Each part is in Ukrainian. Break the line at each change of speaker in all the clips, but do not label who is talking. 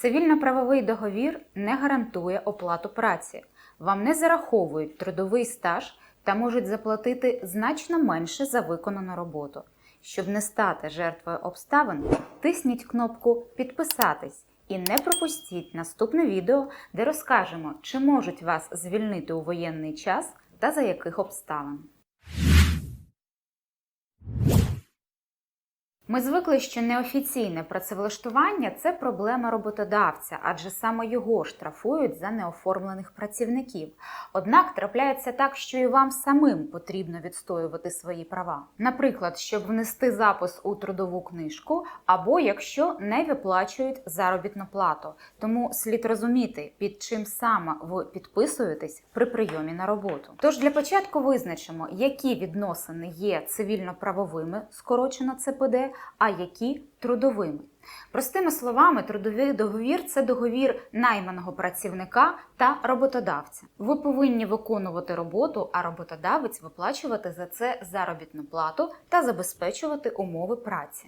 Цивільно-правовий договір не гарантує оплату праці. Вам не зараховують трудовий стаж та можуть заплатити значно менше за виконану роботу. Щоб не стати жертвою обставин, тисніть кнопку Підписатись і не пропустіть наступне відео, де розкажемо, чи можуть вас звільнити у воєнний час та за яких обставин. Ми звикли, що неофіційне працевлаштування це проблема роботодавця, адже саме його штрафують за неоформлених працівників. Однак трапляється так, що і вам самим потрібно відстоювати свої права. Наприклад, щоб внести запис у трудову книжку, або якщо не виплачують заробітну плату. Тому слід розуміти, під чим саме ви підписуєтесь при прийомі на роботу. Тож для початку визначимо, які відносини є цивільно-правовими, скорочено ЦПД, а які трудовими. Простими словами, трудовий договір це договір найманого працівника та роботодавця. Ви повинні виконувати роботу, а роботодавець виплачувати за це заробітну плату та забезпечувати умови праці.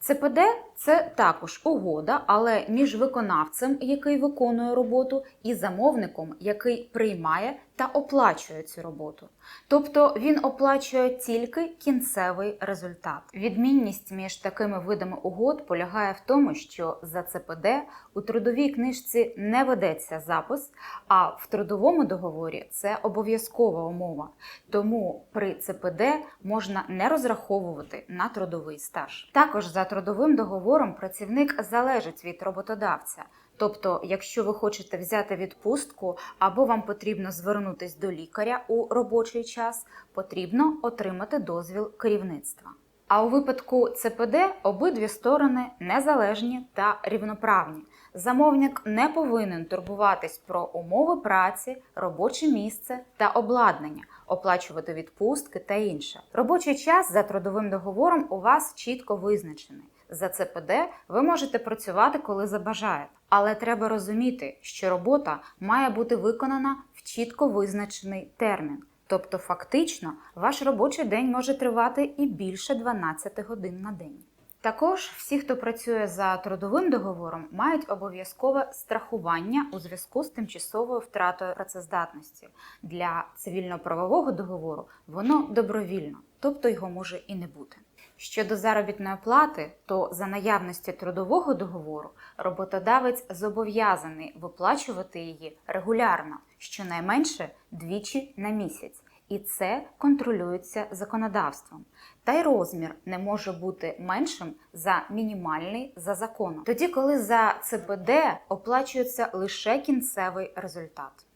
ЦПД це також угода, але між виконавцем, який виконує роботу, і замовником, який приймає та оплачує цю роботу. Тобто він оплачує тільки кінцевий результат. Відмінність між такими видами угод полягає в тому, що за ЦПД у трудовій книжці не ведеться запис, а в трудовому договорі це обов'язкова умова. Тому при ЦПД можна не розраховувати на трудовий стаж. Також за трудовим договором працівник залежить від роботодавця. Тобто, якщо ви хочете взяти відпустку або вам потрібно звернутися до лікаря у робочий час, потрібно отримати дозвіл керівництва. А у випадку ЦПД обидві сторони незалежні та рівноправні. Замовник не повинен турбуватись про умови праці, робоче місце та обладнання, оплачувати відпустки та інше. Робочий час за трудовим договором у вас чітко визначений. За ЦПД ви можете працювати, коли забажаєте. Але треба розуміти, що робота має бути виконана в чітко визначений термін. Тобто, фактично, ваш робочий день може тривати і більше 12 годин на день. Також всі, хто працює за трудовим договором, мають обов'язкове страхування у зв'язку з тимчасовою втратою працездатності. Для цивільно-правового договору воно добровільно, тобто його може і не бути. Щодо заробітної плати, то за наявності трудового договору роботодавець зобов'язаний виплачувати її регулярно, щонайменше двічі на місяць, і це контролюється законодавством. Та й розмір не може бути меншим за мінімальний за законом. Тоді, коли за ЦПД оплачується лише кінцевий результат.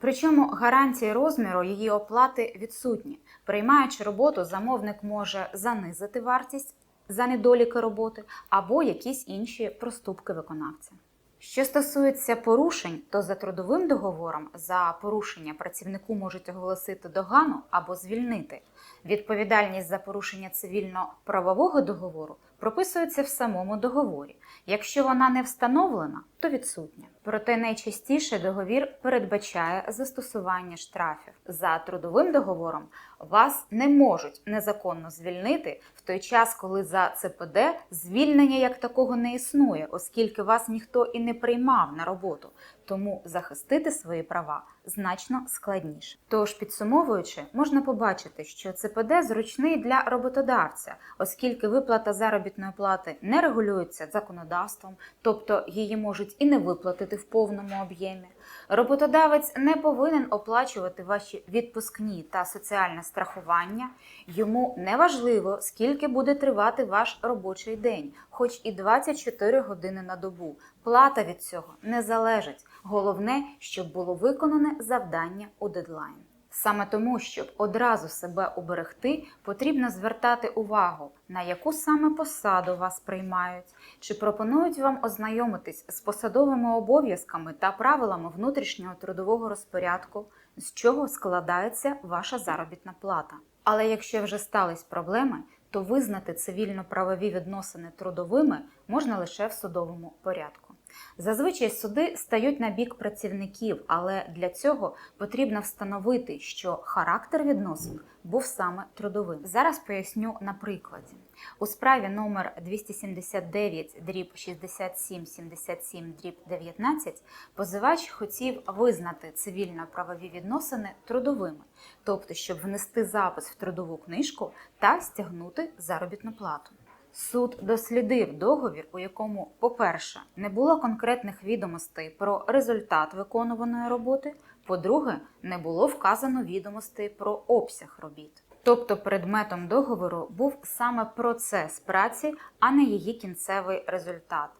Причому гарантії розміру її оплати відсутні. Приймаючи роботу, замовник може занизити вартість за недоліки роботи або якісь інші проступки виконавця. Що стосується порушень, то за трудовим договором за порушення працівнику можуть оголосити догану або звільнити. Відповідальність за порушення цивільно-правового договору прописується в самому договорі. Якщо вона не встановлена, то відсутня. Проте найчастіше договір передбачає застосування штрафів. За трудовим договором вас не можуть незаконно звільнити в той час, коли за ЦПД звільнення як такого не існує, оскільки вас ніхто і не приймав на роботу. Тому захистити свої права значно складніше. Тож, підсумовуючи, можна побачити, що ЦПД зручний для роботодавця, оскільки виплата заробітної плати не регулюється законодавством, тобто її можуть і не виплатити в повному об'ємі. Роботодавець не повинен оплачувати ваші відпускні та соціальне страхування. Йому не важливо, скільки буде тривати ваш робочий день, хоч і 24 години на добу. Плата від цього не залежить. Головне, щоб було виконане завдання у дедлайн. Саме тому, щоб одразу себе уберегти, потрібно звертати увагу, на яку саме посаду вас приймають, чи пропонують вам ознайомитись з посадовими обов'язками та правилами внутрішнього трудового розпорядку, з чого складається ваша заробітна плата. Але якщо вже стались проблеми, то визнати цивільно-правові відносини трудовими можна лише в судовому порядку. Зазвичай суди стають на бік працівників, але для цього потрібно встановити, що характер відносин був саме трудовим. Зараз поясню на прикладі. У справі номер 279 дріб 6777 дріб 19 позивач хотів визнати цивільно-правові відносини трудовими, тобто щоб внести запис в трудову книжку та стягнути заробітну плату. Суд дослідив договір, у якому, по-перше, не було конкретних відомостей про результат виконуваної роботи, по-друге, не було вказано відомостей про обсяг робіт. Тобто предметом договору був саме процес праці, а не її кінцевий результат.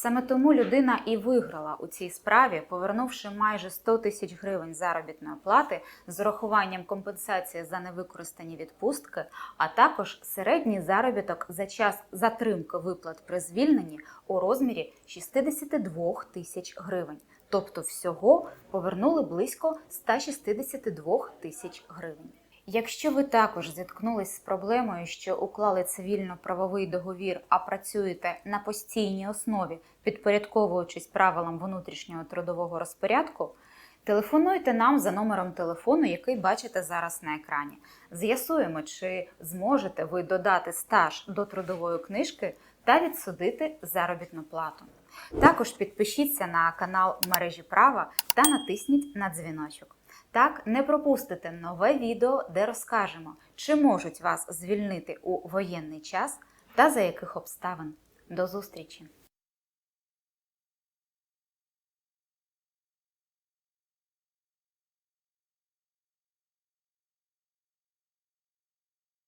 Саме тому людина і виграла у цій справі, повернувши майже 100 тисяч гривень заробітної плати з урахуванням компенсації за невикористані відпустки, а також середній заробіток за час затримки виплат при звільненні у розмірі 62 тисяч гривень. Тобто всього повернули близько 162 тисяч гривень. Якщо ви також зіткнулись з проблемою, що уклали цивільно-правовий договір, а працюєте на постійній основі, підпорядковуючись правилам внутрішнього трудового розпорядку, телефонуйте нам за номером телефону, який бачите зараз на екрані. З'ясуємо, чи зможете ви додати стаж до трудової книжки та відсудити заробітну плату. Також підпишіться на канал мережі права та натисніть на дзвіночок. Так не пропустите нове відео, де розкажемо, чи можуть вас звільнити у воєнний час та за яких обставин. До зустрічі!